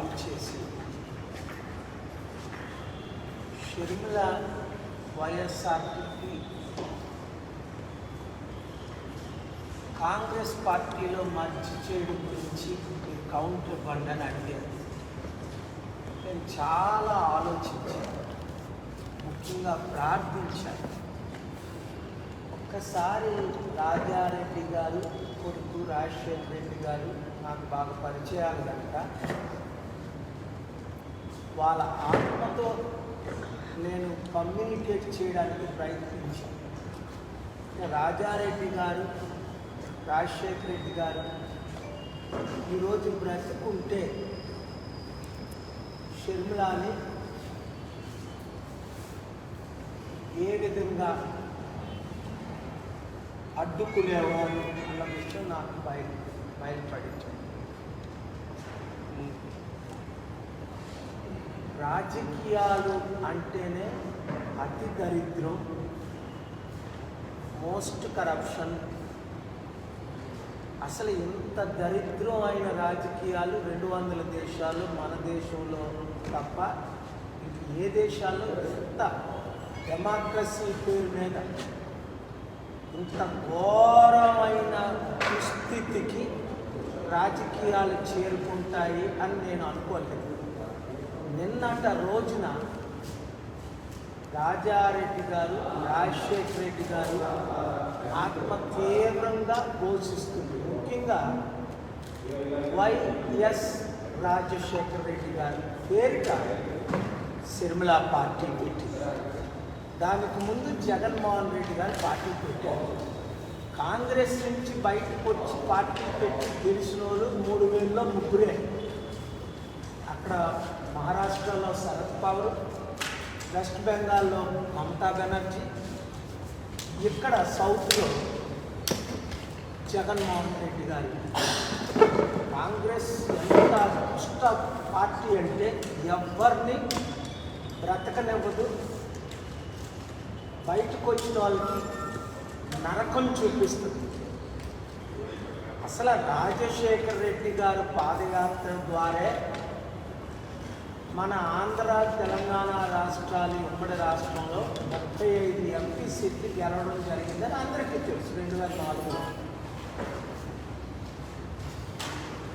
Call చేసి Sharmila YSRTP Congress పార్టీలో మర్చి చేయడం గురించి మీరు కౌంటర్ ఇవ్వండి అని అడిగారు. నేను చాలా ఆలోచించాను. ముఖ్యంగా ప్రార్థించాను. ఒక్కసారి రాజారెడ్డి గారు కొడుకు రాజశేఖర రెడ్డి గారు నాకు బాగా పరిచయాలు కనుక వాళ్ళ ఆత్మతో నేను కమ్యూనికేట్ చేయడానికి ప్రయత్నించాను. రాజారెడ్డి గారు రాజశేఖర రెడ్డి గారు ఈరోజు బ్రతుకుంటే షర్మిలాని ఏ విధంగా అడ్డుకునేవారు అన్న విషయం నాకు బయలు బయలుపడించాను రాజకీయాలు అంటేనే అతి దరిద్రం మోస్ట్ కరప్షన్ అసలు ఇంత దరిద్రం అయిన రాజకీయాలు రెండు వందల దేశాలు మన దేశంలో తప్ప ఏ దేశాల్లో ఇంత డెమోక్రసీ పేరు మీద ఇంత ఘోరమైన దుస్థితికి రాజకీయాలు చేరుకుంటాయి అని నేను అనుకోలేదు. నిన్నట రోజున రాజారెడ్డి గారు రాజశేఖర రెడ్డి గారు ఆత్మ తీవ్రంగా ఘోషిస్తుంది ముఖ్యంగా వైఎస్ రాజశేఖర రెడ్డి గారి పేరిట సిరిమల పార్టీ పెట్టింది దానికి ముందు జగన్మోహన్ రెడ్డి గారు పార్టీ పెట్టారు. కాంగ్రెస్ నుంచి బయటకు వచ్చి పార్టీ పెట్టి గెలిచిన వాళ్ళు మూడు వేలలో ముగ్గురే. అక్కడ మహారాష్ట్రలో శరద్ పవర్ వెస్ట్ బెంగాల్లో మమతా బెనర్జీ ఇక్కడ సౌత్లో జగన్మోహన్ రెడ్డి గారు. కాంగ్రెస్ ఎంత దుష్ట పార్టీ అంటే ఎవరిని బ్రతకనివ్వదు. బయటకు వచ్చిన వాళ్ళకి నరకం చూపిస్తుంది. అసలు రాజశేఖర్ రెడ్డి గారు పాదయాత్ర ద్వారా మన ఆంధ్ర తెలంగాణ రాష్ట్రాలు ఉమ్మడి రాష్ట్రంలో ముప్పై ఐదు ఎంపీ సీట్లు గెలవడం జరిగిందని అందరికీ తెలుసు రెండు వేల నాలుగులో.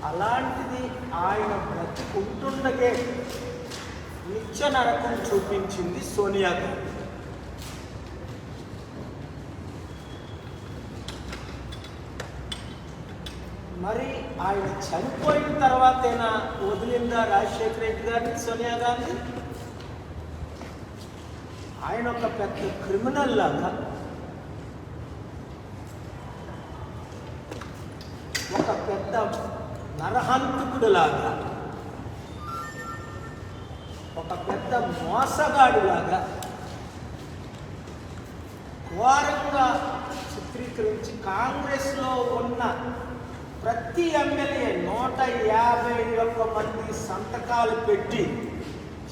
అలాంటిది ఆయన బ్రతికుంటుండగే నిత్య నరకం చూపించింది సోనియా గాంధీ. మరి ఆయన చనిపోయిన తర్వాతైనా వదిలిందా రాజశేఖర రెడ్డి గారిని సోనియా గాంధీ? ఆయన ఒక పెద్ద క్రిమినల్ లాగా ఒక పెద్ద నరహంతకుడు లాగా ఒక పెద్ద మోసగాడిలాగా ఘోరంగా చిత్రీకరించి కాంగ్రెస్లో ఉన్న ప్రతి ఎమ్మెల్యే నూట యాభై ఒక్క మంది సంతకాలు పెట్టి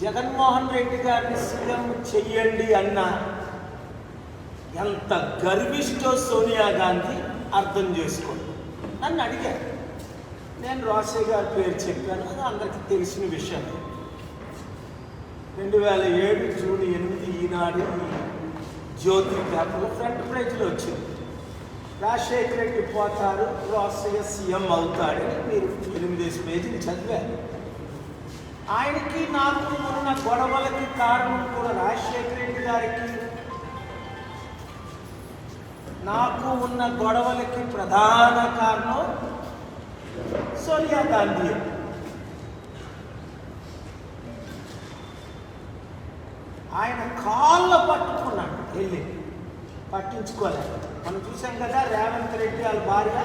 జగన్మోహన్ రెడ్డి గారిని సీఎం చెయ్యండి అన్న ఎంత గర్విష్టో సోనియా గాంధీ అర్థం చేసుకోండి. నన్ను అడిగారు. నేను రాజశేఖర్ గారి పేరు చెప్పాను. అది అందరికీ తెలిసిన విషయం. రెండు వేల ఏడు జూన్ ఎనిమిది ఈనాడు జ్యోతి పేపర్లో ఫ్రంట్ పేజ్లో వచ్చింది. రాజశేఖర రెడ్డి పోతారు రాష్ట్రీయ సీఎం అవుతాడని మీరు ఎనిమిదేసి పేజీలు చదివారు. ఆయనకి నాకు ఉన్న గొడవలకి కారణం కూడా రాజశేఖర రెడ్డి గారికి. నాకు ఉన్న గొడవలకి ప్రధాన కారణం సోనియా గాంధీ. ఆయన కాళ్ళ పట్టుకున్నాడు వెళ్ళి. పట్టించుకోలేదు. మనం చూసాం కదా రేవంత్ రెడ్డి వాళ్ళ భార్య.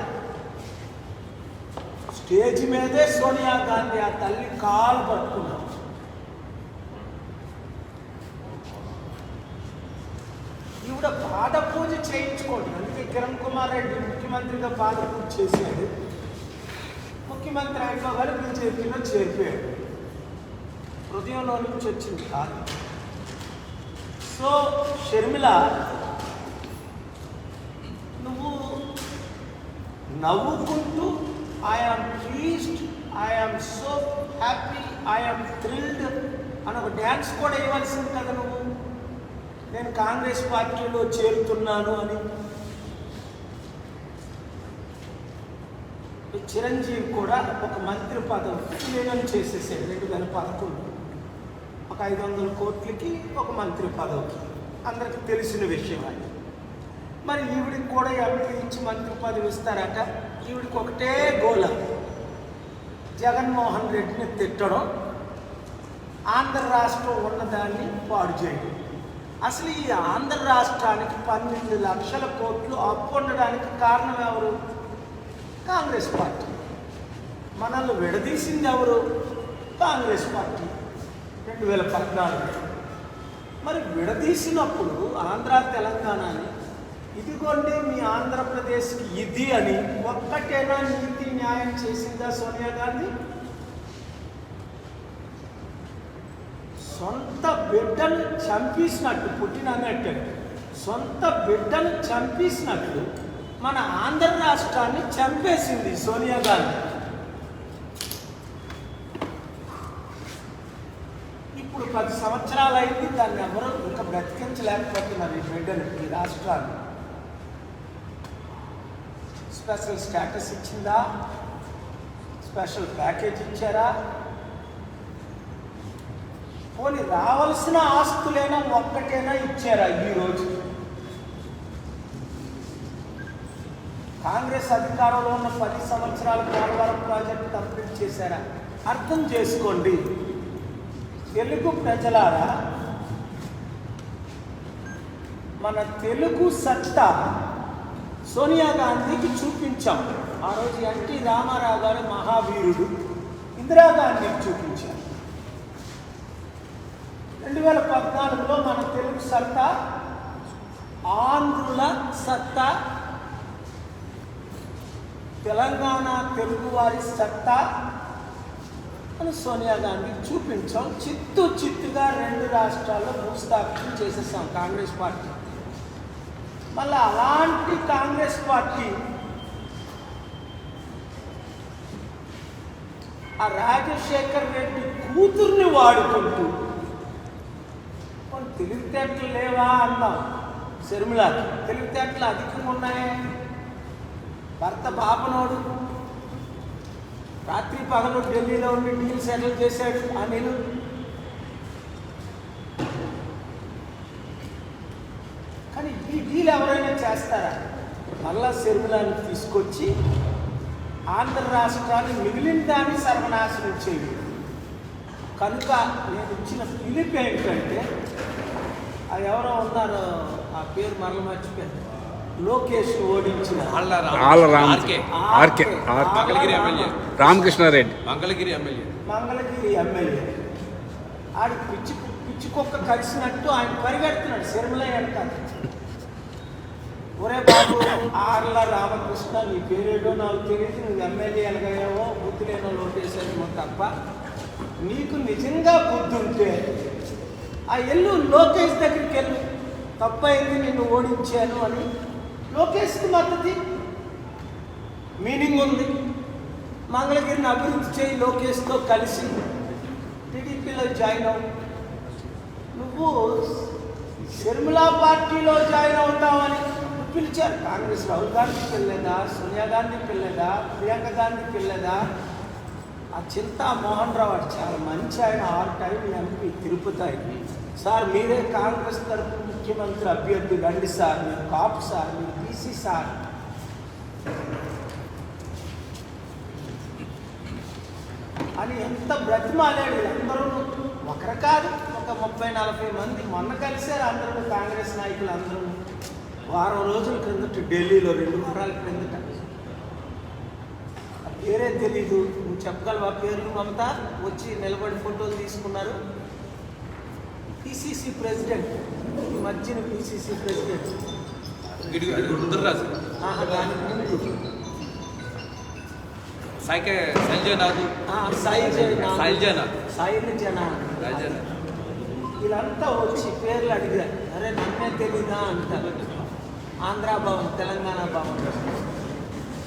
స్టేజ్ మీదే సోనియా గాంధీ ఆ తల్లి కాలు పట్టుకున్నాడు ఈవిడ పాద పూజ చేయించుకోండి. అందుకే కిరణ్ కుమార్ రెడ్డి ముఖ్యమంత్రిగా పాద పూజ చేశాడు. ముఖ్యమంత్రి అయిపోగానే బీజేపీలో చేరిపోయాడు. హృదయంలో నుంచి వచ్చింది కాదు. సో షర్మిల నువ్వు నవ్వుకుంటూ I am pleased I'm so happy I'm thrilled అని ఒక డ్యాన్స్ కూడా ఇవ్వాల్సింది కదా నువ్వు. నేను కాంగ్రెస్ పార్టీలో చేరుతున్నాను అని. చిరంజీవి కూడా ఒక మంత్రి పదవి విలీనం చేసేసాడు రెండు వేల పదకొండు. ఒక ఐదు వందల కోట్లకి ఒక మంత్రి పదవికి. అందరికి తెలిసిన విషయం అది. మరి ఈవిడికి కూడా ఎంపీ ఇచ్చి మంత్రి పదవి ఇస్తారట ఈవిడికి ఒకటే గోల. జగన్మోహన్ రెడ్డిని తిట్టడం ఆంధ్ర రాష్ట్రం ఉన్నదాన్ని పాడు చేయడం. అసలు ఈ ఆంధ్ర రాష్ట్రానికి పన్నెండు లక్షల కోట్లు అప్పు ఉండడానికి కారణం ఎవరు? కాంగ్రెస్ పార్టీ. మనల్ని విడదీసింది ఎవరు? కాంగ్రెస్ పార్టీ. రెండు వేల పద్నాలుగు మరి విడదీసినప్పుడు ఆంధ్ర తెలంగాణని ఇదిగోండి మీ ఆంధ్రప్రదేశ్కి ఇది అని ఒక్కటేనా నీతి న్యాయం చేసిందా సోనియా గాంధీ? సొంత బిడ్డను చంపేసినట్టు పుట్టిన అన్నట్టు సొంత బిడ్డను చంపేసినట్లు మన ఆంధ్ర రాష్ట్రాన్ని చంపేసింది సోనియా గాంధీ. ఇప్పుడు పది సంవత్సరాలు అయింది దాన్ని ఎవరు ఇంకా బ్రతికించలేకపోతున్నారు ఈ బిడ్డను ఈ రాష్ట్రాన్ని. స్పెషల్ స్టేటస్ ఇచ్చిందా? స్పెషల్ ప్యాకేజ్ ఇచ్చారా? పోనీ రావాల్సిన ఆస్తులైనా ఒక్కటైనా ఇచ్చారా ఈరోజు? కాంగ్రెస్ అధికారంలో ఉన్న పది సంవత్సరాల పోలవరం ప్రాజెక్టు కంప్లీట్ చేశారా? అర్థం చేసుకోండి. తెలుగు ప్రజలారా మన తెలుగు సత్తా సోనియా గాంధీకి చూపించాం. ఆ రోజు ఎన్టీ రామారావు గారు మహావీరుడు. ఇందిరాగాంధీకి చూపించాం. రెండు వేల పద్నాలుగులో మన తెలుగు సత్తా ఆంధ్రుల సత్తా తెలంగాణ తెలుగువారి సత్తా అని సోనియా గాంధీ చూపించాం. చిత్తు చిత్తుగా రెండు రాష్ట్రాల్లో భూస్థాపన చేసేసాం కాంగ్రెస్ పార్టీ. మళ్ళీ అలాంటి కాంగ్రెస్ పార్టీ ఆ రాజశేఖర్ రెడ్డి కూతుర్ని వాడుకుంటూ కొన్ని తెలివితేటలు లేవా అన్నాం శర్మిల తెలివితేటలు అధికంగా ఉన్నాయే. భర్త బాపనోడు రాత్రి పగలు ఢిల్లీలో ఉండి డీల్ సెటిల్ చేశాడు అనిలు డీల్ ఎవరైనా చేస్తారా? మళ్ళా శర్మిలాని తీసుకొచ్చి ఆంధ్ర రాష్ట్రాన్ని మిగిలిన దాన్ని సర్వనాశనం చేయడు. కనుక నేను ఇచ్చిన పిలుపు ఏంటంటే ఆ ఎవరో ఉన్నారు ఆ పేరు మరల మర్చిపోయాను. లోకేష్ ఓడించిన రామకృష్ణారెడ్డి. మంగళగిరి ఎమ్మెల్యే. మంగళగిరి ఎమ్మెల్యే. ఆడి పిచ్చి పిచ్చి కుక్క కలిసినట్టు ఆయన పరిగెడుతున్నాడు. శర్మిల వెనకాల ఒరే బాబు ఆర్ల రామకృష్ణ నీ పేరేటో నాకు తెలియదు నువ్వు ఎమ్మెల్యే ఎలాగయ్యావో బుద్ధి లేనో లోటేసావేమో తప్ప. నీకు నిజంగా బుద్ధి ఉంటే ఆ ఎల్లు లోకేష్ దగ్గరికి వెళ్ళు. తప్పైంది నిన్ను ఓడించాను అని లోకేష్కి మద్దతి. మీనింగ్ ఉంది. మంగళగిరిని అభివృద్ధి చేయి లోకేష్తో కలిసి టీడీపీలో జాయిన్ అవు నువ్వు షర్మిలా పార్టీలో జాయిన్ అవుతావని పిలిచారు. కాంగ్రెస్ రాహుల్ గాంధీ పిల్లదా సోనియా గాంధీ పిల్లదా ప్రియాంక గాంధీ పిల్లదా? ఆ చింతా మోహన్ రావు అటు చాలా మంచి ఆయన all time MP Tirupati sir మీరే కాంగ్రెస్ తరపు ముఖ్యమంత్రి అభ్యర్థి రండి సార్ మీరు కాపు సార్ మీరు బీసీ సార్. అని ఎంత బ్రతిమాలాడు అందరూ ఒకరు కాదు ఒక ముప్పై నలభై మంది మొన్న కలిశారు అందరూ కాంగ్రెస్ నాయకులు అందరూ. వారం రోజుల క్రిందట ఢిల్లీలో రెండు వారాల క్రిందట. పేరే తెలీదు. నువ్వు చెప్పగలవా? పేర్లు మమత వచ్చి నిలబడి ఫోటోలు తీసుకున్నారు. PCC president. ఈ మధ్యన పిసిసి ప్రెసిడెంట్. వీళ్ళంతా వచ్చి పేర్లు అడిగారు. అరే నన్నే తెలీదా అంటారు. ఆంధ్ర భవన్ తెలంగాణ భవన్.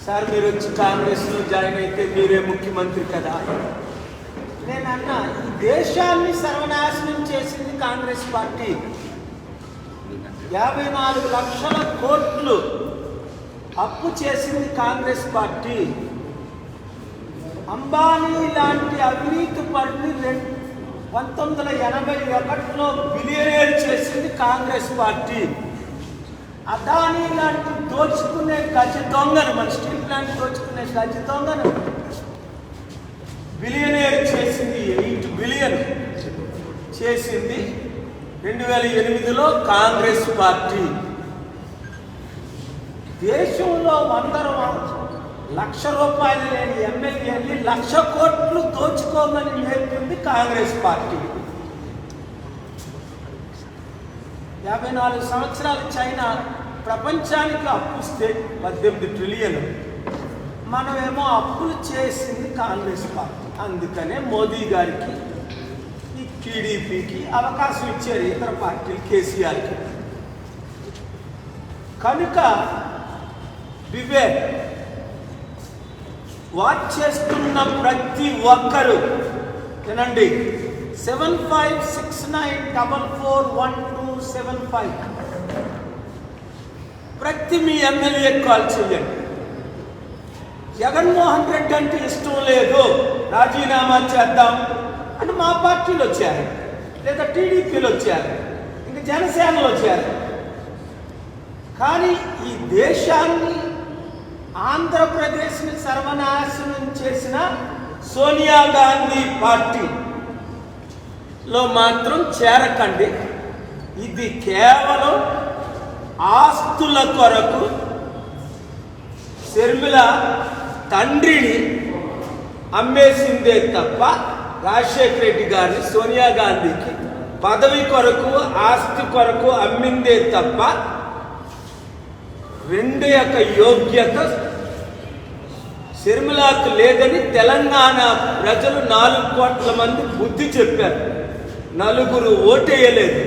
సార్ మీరు వచ్చి కాంగ్రెస్లో జాయిన్ అయితే మీరే ముఖ్యమంత్రి కదా. నేను అన్నా ఈ దేశాన్ని సర్వనాశనం చేసింది కాంగ్రెస్ పార్టీ. యాభై నాలుగు లక్షల కోట్లు అప్పు చేసింది కాంగ్రెస్ పార్టీ. అంబానీ లాంటి అవినీతి పడిని రెండు పంతొమ్మిది వందల ఎనభై ఒకటిలో బిలియనేర్ చేసింది కాంగ్రెస్ పార్టీ. అదాని లాంటి దోచుకునే గజ దొంగను మన స్టీల్ ప్లాంట్ దోచుకునే గజ దొంగను. బిలియనేర్ చేసింది ఎయిట్ బిలియన్. చేసింది రెండు వేల ఎనిమిదిలో కాంగ్రెస్ పార్టీ. దేశంలో వందల లక్ష రూపాయలు లేని ఎమ్మెల్యేని లక్ష కోట్లు దోచుకోమని నేర్పింది కాంగ్రెస్ పార్టీ. యాభై నాలుగు సంవత్సరాలు చైనా ప్రపంచానికి అప్పుస్తే పద్దెనిమిది ట్రిలియన్ మనమేమో అప్పులు చేసింది కాంగ్రెస్ పార్టీ. అందుకనే మోదీ గారికి ఈ టీడీపీకి అవకాశం ఇచ్చారు ఇతర పార్టీలు కేసీఆర్కి. కనుక వివేక్ వాచ్ చేస్తున్న ప్రతి ఒక్కరు వినండి seven five six nine double four one seven five. ప్రతి మీ ఎమ్మెల్యే కాల్ చేయండి. జగన్మోహన్ రెడ్డి అంటే ఇష్టం లేదు. రాజీనామా చేద్దాం అని మా పార్టీలో వచ్చారు లేదా టీడీపీలో వచ్చారు ఇంకా జనసేనలో వచ్చారు కానీ ఈ దేశాన్ని ఆంధ్రప్రదేశ్ని సర్వనాశనం చేసిన సోనియా గాంధీ పార్టీలో మాత్రం చేరకండి. ఇది కేవలం ఆస్తుల కొరకు శర్మిల తండ్రిని అమ్మేసిందే తప్ప రాజశేఖర రెడ్డి గారిని సోనియా గాంధీకి పదవి కొరకు ఆస్తి కొరకు అమ్మిందే తప్ప రెండు యొక్క యోగ్యత శర్మిలాకు లేదని తెలంగాణ ప్రజలు నాలుగు కోట్ల మంది బుద్ధి చెప్పారు. నలుగురు ఓటేయలేదు.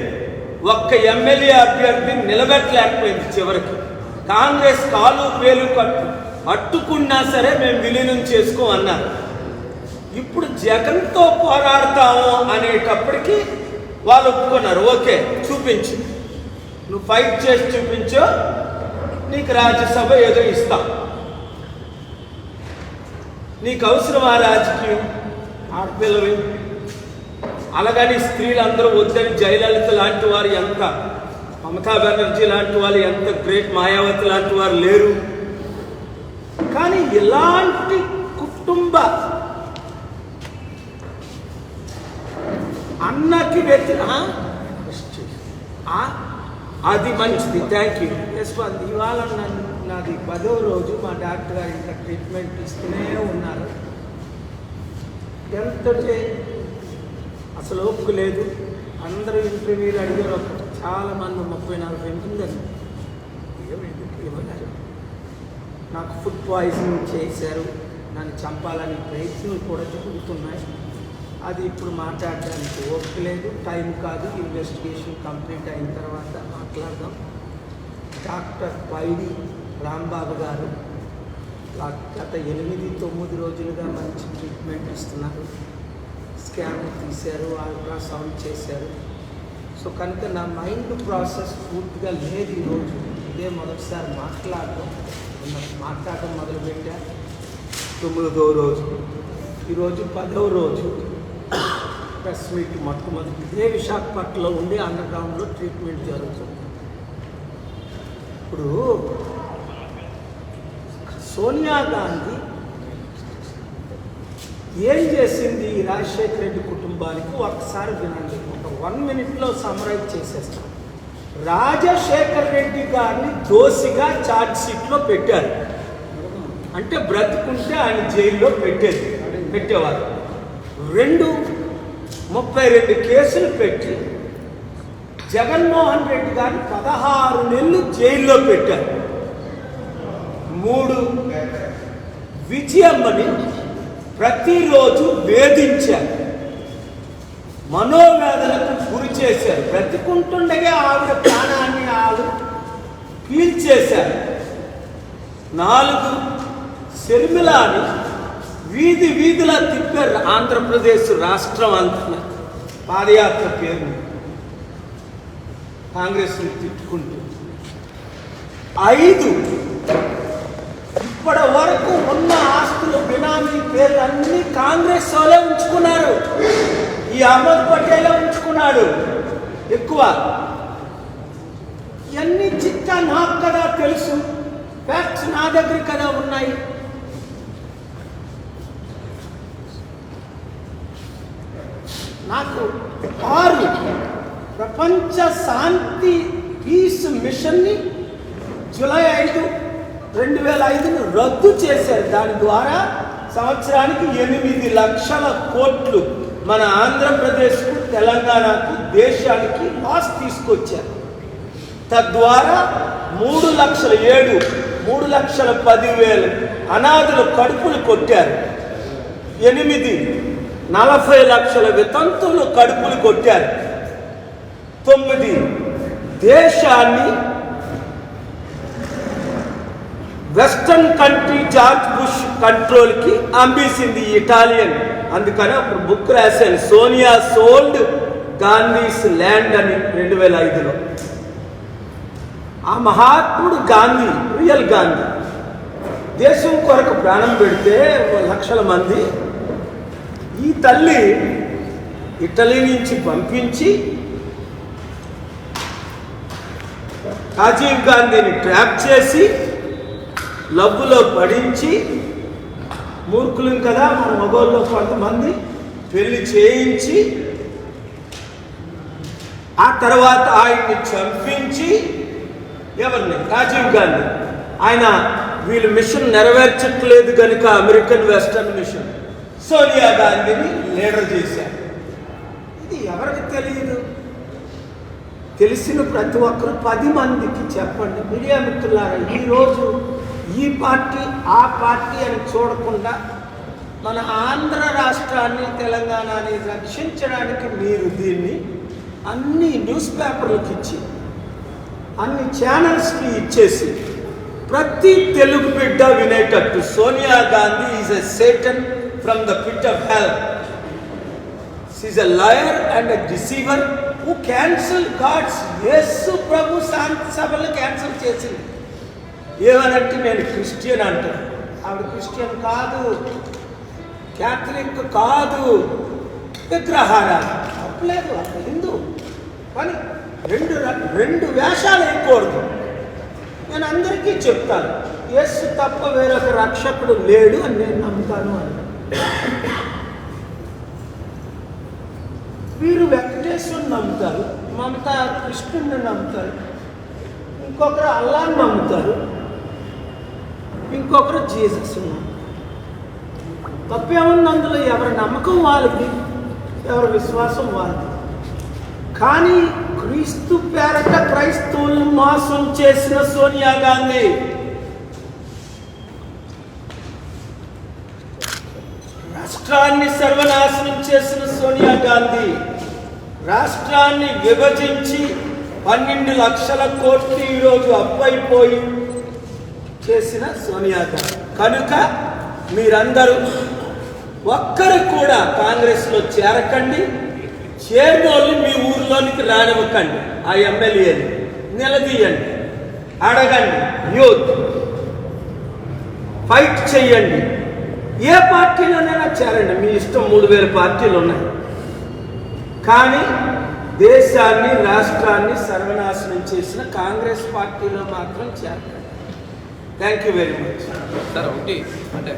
ఒక్క ఎమ్మెల్యే అభ్యర్థిని నిలబెట్టలేకపోయింది చివరికి. కాంగ్రెస్ కాలు పేలు కట్టు. అట్టుకున్నా సరే మేము విలీనం చేసుకో అన్నారు. ఇప్పుడు జగన్తో పోరాడతాము అనేటప్పటికీ వాళ్ళు ఒప్పుకున్నారు. ఓకే చూపించు. నువ్వు ఫైట్ చేసి చూపించు. నీకు రాజ్యసభ ఏదో ఇస్తాం. నీకు అవసరమా రాజకీయం? ఆడపిల్లలు అలాగని స్త్రీలందరూ వద్దని జయలలిత లాంటి వారు ఎంత? మమతా బెనర్జీ లాంటి వాళ్ళు ఎంత? గ్రేట్ మాయావతి లాంటి వారు లేరు. కానీ ఇలాంటి కుటుంబ అన్నకి వ్యతి అది మంచిది. థ్యాంక్ యూ యశ్వంత్ ఇవాళ నన్ను నాది పదో రోజు మా డాక్టర్ గారు ఇంకా ట్రీట్మెంట్ ఇస్తూనే ఉన్నారు. ఎంత అసలు ఓపిక లేదు. అందరూ ఇంటర్వ్యూలు అడిగారు ఒక చాలా మంది ముప్పై నలభై ఉంటుందని ఇవ్వలేదు నాకు ఫుడ్ పాయిజనింగ్ చేశారు. నన్ను చంపాలని ప్రయత్నం కూడా జరుగుతున్నాయి. అది ఇప్పుడు మాట్లాడడానికి ఓపిక లేదు. టైం కాదు. ఇన్వెస్టిగేషన్ కంప్లీట్ అయిన తర్వాత మాట్లాడదాం. డాక్టర్ పైడి రాంబాబు గారు గత ఎనిమిది తొమ్మిది రోజులుగా మంచి ట్రీట్మెంట్ ఇస్తున్నారు. స్కాన్ తీశారు అల్ట్రాసౌండ్ చేశారు. సో కనుక నా మైండ్ ప్రాసెస్ పూర్తిగా లేదు ఈరోజు. ఇదే మొదటిసారి మాట్లాడడం. నిన్న మాట్లాడడం మొదలుపెట్టా. తొమ్మిదవ రోజు. ఈరోజు పదవ రోజు. ప్రెస్ మీట్ మొట్టమొదటి. ఇదే విశాఖపట్నంలో ఉండి అండర్ గ్రౌండ్లో ట్రీట్మెంట్ జరుగుతుంది. ఇప్పుడు సోనియా గాంధీ ఏం చేసింది ఈ రాజశేఖర రెడ్డి కుటుంబానికి? ఒక్కసారి వినండి. ఒక వన్ మినిట్లో సమరైజ్ చేసేస్తాం. రాజశేఖర్ రెడ్డి గారిని దోషిగా ఛార్జ్ షీట్లో పెట్టారు. అంటే బ్రతుకుంటే ఆయన జైల్లో పెట్టేది పెట్టేవారు. రెండు ముప్పై రెండు కేసులు పెట్టి జగన్మోహన్ రెడ్డి గారిని పదహారు నెలలు జైల్లో పెట్టారు. మూడు విజయమ్మని ప్రతిరోజు వేధించారు. మనోవేదనకు గురి చేశారు. బ్రతికుంటుండగా ఆవిడ ప్రాణాన్ని ఆవిడ పీల్చేశారు. నాలుగు శర్మిలాని వీధి వీధిలా తిప్పారు ఆంధ్రప్రదేశ్ రాష్ట్రం అంతా. పాదయాత్ర పేరు కాంగ్రెస్ని తిట్టుకుంటూ. ఐదు ఇప్పటి వరకు ఉన్న ఆస్తులు బినామీ పేర్లు అన్ని కాంగ్రెస్ వాళ్ళే ఉంచుకున్నారు. ఈ అహ్మద్ పటేలే ఉంచుకున్నాడు. ఎక్కువ. ఇవన్నీ చిట్టా నాకు కదా తెలుసు. ఫ్యాక్ట్స్ నా దగ్గర కదా ఉన్నాయి. నాకు ఆరు ప్రపంచ శాంతి పీస్ మిషన్ని జూలై ఐదు రెండు వేల ఐదును రద్దు చేశారు. దాని ద్వారా సంవత్సరానికి ఎనిమిది లక్షల కోట్లు మన ఆంధ్రప్రదేశ్కు తెలంగాణకు దేశానికి లాస్ తీసుకొచ్చారు. తద్వారా మూడు లక్షల ఏడు మూడు లక్షల పదివేలు అనాథుల కడుపులు కొట్టారు. ఎనిమిది నలభై లక్షల వితంతువులు కడుపులు కొట్టారు. తొమ్మిది దేశాన్ని వెస్టర్న్ కంట్రీ జార్జ్ బుష్ కంట్రోల్కి అంబిసింది ఇటాలియన్. అందుకని అప్పుడు బుక్ రాశాను సోనియా సోల్డ్ గాంధీస్ ల్యాండ్ అని రెండు వేల ఐదులో. ఆ మహాత్ముడు గాంధీ రియల్ గాంధీ దేశం కొరకు ప్రాణం పెడితే లక్షల మంది ఈ తల్లి ఇటలీ నుంచి పంపించి రాజీవ్ గాంధీని ట్రాప్ చేసి లబ్బులో పడించి మూర్ఖులం కదా మన మగోళ్ళు కొంతమంది పెళ్ళి చేయించి ఆ తర్వాత ఆయన్ని చంపించి ఎవరిని? రాజీవ్ గాంధీ. ఆయన వీళ్ళు మిషన్ నెరవేర్చట్లేదు కనుక అమెరికన్ వెస్టర్న్ మిషన్. సోనియా గాంధీని లీడర్ చేశారు. ఇది ఎవరికి తెలియదు? తెలిసిన ప్రతి ఒక్కరు పది మందికి చెప్పండి. మీడియా మిత్రులారా ఈరోజు ఈ పార్టీ ఆ పార్టీ అని చూడకుండా మన ఆంధ్ర రాష్ట్రాన్ని తెలంగాణని రక్షించడానికి మీరు దీన్ని అన్ని న్యూస్ పేపర్లకు ఇచ్చి అన్ని ఛానల్స్కి ఇచ్చేసి ప్రతి తెలుగు బిడ్డ వినేటట్టు Sonia Gandhi is a satan from the pit of hell is a liar and a deceiver who cancel God's Yesu ప్రభు శాంతి సభలు క్యాన్సిల్ చేసింది. ఏమనంటే నేను క్రిస్టియన్ అంటాను ఆవిడ క్రిస్టియన్ కాదు. క్యాథలిక్ కాదు. విగ్రహార తప్పలేదు అక్కడ హిందూ. కానీ రెండు రెండు వేషాలు వేయకూడదు. నేను అందరికీ చెప్తాను. యేసు తప్ప వేరొక రక్షకుడు లేడు అని నేను నమ్ముతాను అని. వీరు వెంకటేశ్వరుని నమ్ముతారు మమత కృష్ణుడిని నమ్ముతారు ఇంకొకరు అల్లాన్ని నమ్ముతారు. ఇంకొకరు జీసస్ తప్పేముంది అందులో ఎవరి నమ్మకం వాళ్ళది ఎవరి విశ్వాసం వాళ్ళది. కానీ క్రీస్తు పేరట క్రైస్తవులను మోసం చేసిన సోనియా గాంధీ. రాష్ట్రాన్ని సర్వనాశనం చేసిన సోనియా గాంధీ రాష్ట్రాన్ని విభజించి పన్నెండు లక్షల కోట్లు ఈరోజు అప్పైపోయి చేసిన సోనియా గాంధీ. కనుక మీరందరూ ఒక్కరు కూడా కాంగ్రెస్లో చేరకండి చేరినోళ్ళు మీ ఊర్లోనికి రానివ్వకండి. ఆ ఎమ్మెల్యేని నిలదీయండి అడగండి యూత్ ఫైట్ చెయ్యండి. ఏ పార్టీలోనైనా చేరండి. మీ ఇష్టం మూడు వేల పార్టీలు ఉన్నాయి. కానీ దేశాన్ని రాష్ట్రాన్ని సర్వనాశనం చేసిన కాంగ్రెస్ పార్టీలో మాత్రం చేరకండి. Thank you very much sir ఒకటి అంటే